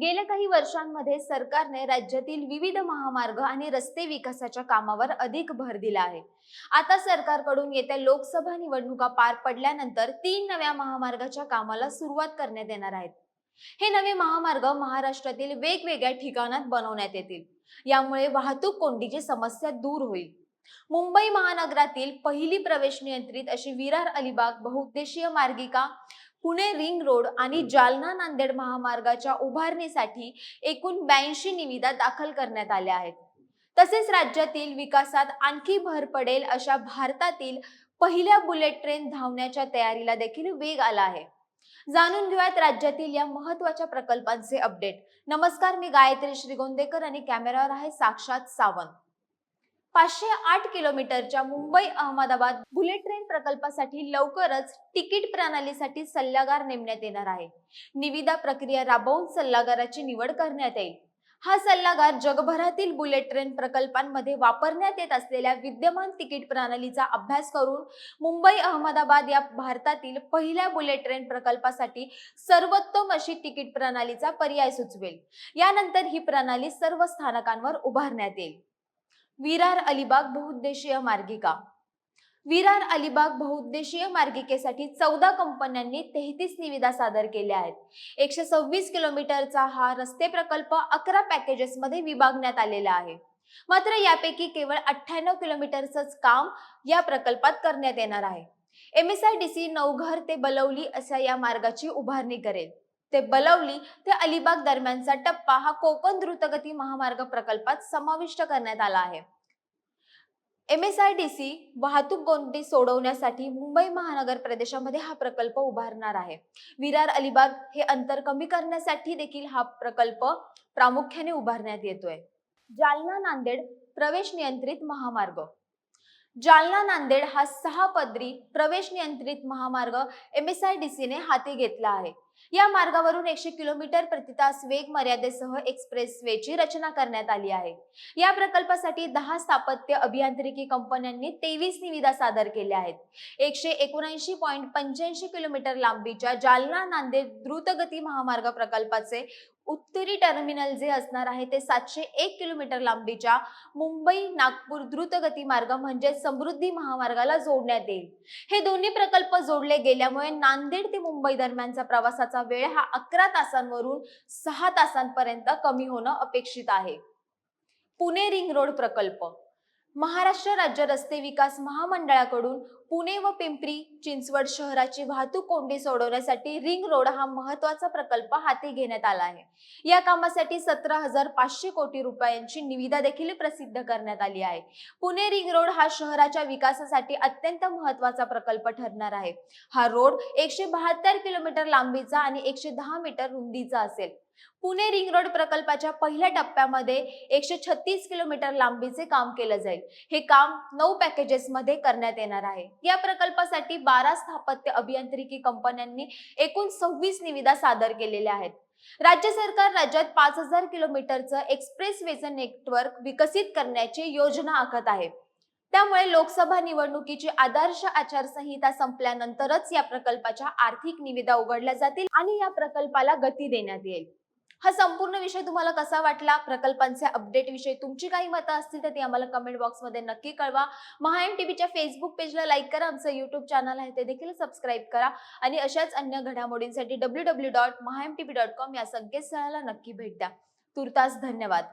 गेल्या काही वर्षांमध्ये सरकारने राज्यातील विविध महामार्ग आणि रस्ते विकासाच्या कामावर अधिक भर दिला आहे. आता सरकारकडून येत्या लोकसभा निवडणुका पार पडल्यानंतर तीन नव्या महामार्गाच्या कामाला सुरुवात करण्यात येणार आहेत. हे नवे महामार्ग महाराष्ट्रातील वेगवेगळ्या ठिकाणात बनवण्यात येतील. यामुळे वाहतूक कोंडीची समस्या दूर होईल. मुंबई महानगरातील पहिली प्रवेश नियंत्रित अशी विरार अलिबाग बहुउद्देशीय मार्गिका पुणे रिंग रोड आणि जालना नांदेड महामार्गाच्या उभारणीसाठी एकूण ब्याऐंशी निविदा दाखल करण्यात आल्या आहेत. तसेच राज्यातील विकासात आणखी भर पडेल अशा भारतातील पहिल्या बुलेट ट्रेन धावण्याच्या तयारीला देखील वेग आला आहे. जाणून घेऊयात राज्यातील या महत्त्वाच्या प्रकल्पांचे अपडेट. नमस्कार मी गायत्री श्रीगोंदेकर आणि कॅमेरावर आहे साक्षात सावंत. पाचशे आठ किलोमीटरच्या मुंबई अहमदाबाद बुलेट ट्रेन प्रकल्पासाठी लवकरच तिकीट प्रणालीसाठी सल्लागार नेमण्यात येणार आहे. निविदा प्रक्रिया राबवून सल्लागाराची निवड करण्यात येईल. हा सल्लागार जगभरातील बुलेट ट्रेन प्रकल्पांमध्ये वापरण्यात येत असलेल्या विद्यमान तिकीट प्रणालीचा अभ्यास करून मुंबई अहमदाबाद या भारतातील पहिल्या बुलेट ट्रेन प्रकल्पासाठी सर्वोत्तम अशी तिकीट प्रणालीचा पर्याय सुचवेल. यानंतर ही प्रणाली सर्व स्थानकांवर उभारण्यात येईल. विरार अलिबाग बहुउद्देशीय मार्गिका. विरार अलिबाग बहुउद्देशीय मार्गिकेसाठी चौदा कंपन्यांनी तेहतीस निविदा सादर केल्या आहेत. एकशे सव्वीस किलोमीटरचा हा रस्ते प्रकल्प अकरा पॅकेजेसमध्ये विभागण्यात आलेला आहे. मात्र यापैकी केवळ अठ्ठ्याण्णव किलोमीटरचंच काम या प्रकल्पात करण्यात येणार आहे. M S I D C Navghar ते बलवली अशा या मार्गाची उभारणी करेल. ते बलवली ते अलिबाग दरम्यानचा टप्पा हा कोकण द्रुतगती महामार्ग प्रकल्पात समाविष्ट करण्यात आला आहे. M S I D C वाहतूक गोंडी सोडवण्यासाठी मुंबई महानगर प्रदेशामध्ये हा प्रकल्प उभारणार आहे. विरार अलिबाग हे अंतर कमी करण्यासाठी देखील हा प्रकल्प प्रामुख्याने उभारण्यात येतोय. जालना नांदेड प्रवेश नियंत्रित महामार्ग जालना नांदेड हा सहा पदरी प्रवेश नियंत्रित महामार्ग एम एस आय डी सीने हाती घेतला आहे. या मार्गावरून एकशे किलोमीटर प्रति तास वेग मर्यादेसह एक्सप्रेस वेची रचना करण्यात आली आहे. या प्रकल्पासाठी दहा स्थापत्य अभियांत्रिकी कंपन्यांनी तेवीस निविदा सादर केल्या आहेत. एकशे एकोणऐंशी पॉईंट पंच्याऐंशी किलोमीटर लांबीच्या जालना नांदेड द्रुतगती महामार्ग प्रकल्पाचे उत्तरी टर्मिनल जे असणार आहे ते सातशे एक किलोमीटर लांबीच्या मुंबई नागपूर द्रुतगती मार्ग म्हणजे समृद्धी महामार्गाला जोडण्यात येईल. हे दोन्ही प्रकल्प जोडले गेल्यामुळे नांदेड ते मुंबई दरम्यानचा प्रवासाचा वेळ हा अकरा तासांवरून सहा तासांपर्यंत कमी होणं अपेक्षित आहे. पुणे रिंग रोड प्रकल्प. महाराष्ट्र राज्य रस्ते विकास महामंडळाकडून पुणे व पिंपरी चिंचवड शहराची वाहतूक कोंडी सोडवण्यासाठी रिंग रोड हा महत्त्वाचा प्रकल्प हाती घेण्यात आला आहे. या कामासाठी सतरा हजार पाचशे कोटी रुपयांची निविदा देखील प्रसिद्ध करण्यात आली आहे. पुणे रिंग रोड हा शहराच्या विकासासाठी अत्यंत महत्त्वाचा प्रकल्प ठरणार आहे. हा रोड एकशे बहात्तर किलोमीटर लांबीचा आणि एकशे दहा मीटर रुंदीचा असेल. पुणे रिंग रोड प्रकल्पाच्या पहिल्या टप्प्यामध्ये एकशे छत्तीस किलोमीटर लांबीचे काम केलं जाईल. हे काम नऊ पॅकेजेस मध्ये करण्यात येणार आहे. या प्रकल्पासाठी बारा स्थापत्य अभियांत्रिकी कंपन्यांनी एकूण सव्वीस निविदा सादर केलेल्या आहेत. राज्य सरकार राज्यात पाच हजार किलोमीटरचं एक्सप्रेस वेचं नेटवर्क विकसित करण्याची योजना आखत आहे. त्यामुळे लोकसभा निवडणुकीची आदर्श आचारसंहिता संपल्यानंतरच या प्रकल्पाच्या आर्थिक निविदा उघडल्या जातील आणि या प्रकल्पाला गती देण्यात येईल. हा संपूर्ण विषय तुम्हाला कसा वाटला? प्रकल्पांचे अपडेट विषयी तुमची काही मतं असतील तर ती आम्हाला कमेंट बॉक्समध्ये नक्की कळवा. महाएम टीव्हीच्या फेसबुक पेजला लाईक करा. आमचं युट्यूब चॅनल आहे ते देखील सबस्क्राईब करा. आणि अशाच अन्य घडामोडींसाठी W W dot Maha M TV T dot com या संकेतस्थळाला नक्की भेट द्या. तुर्तास धन्यवाद.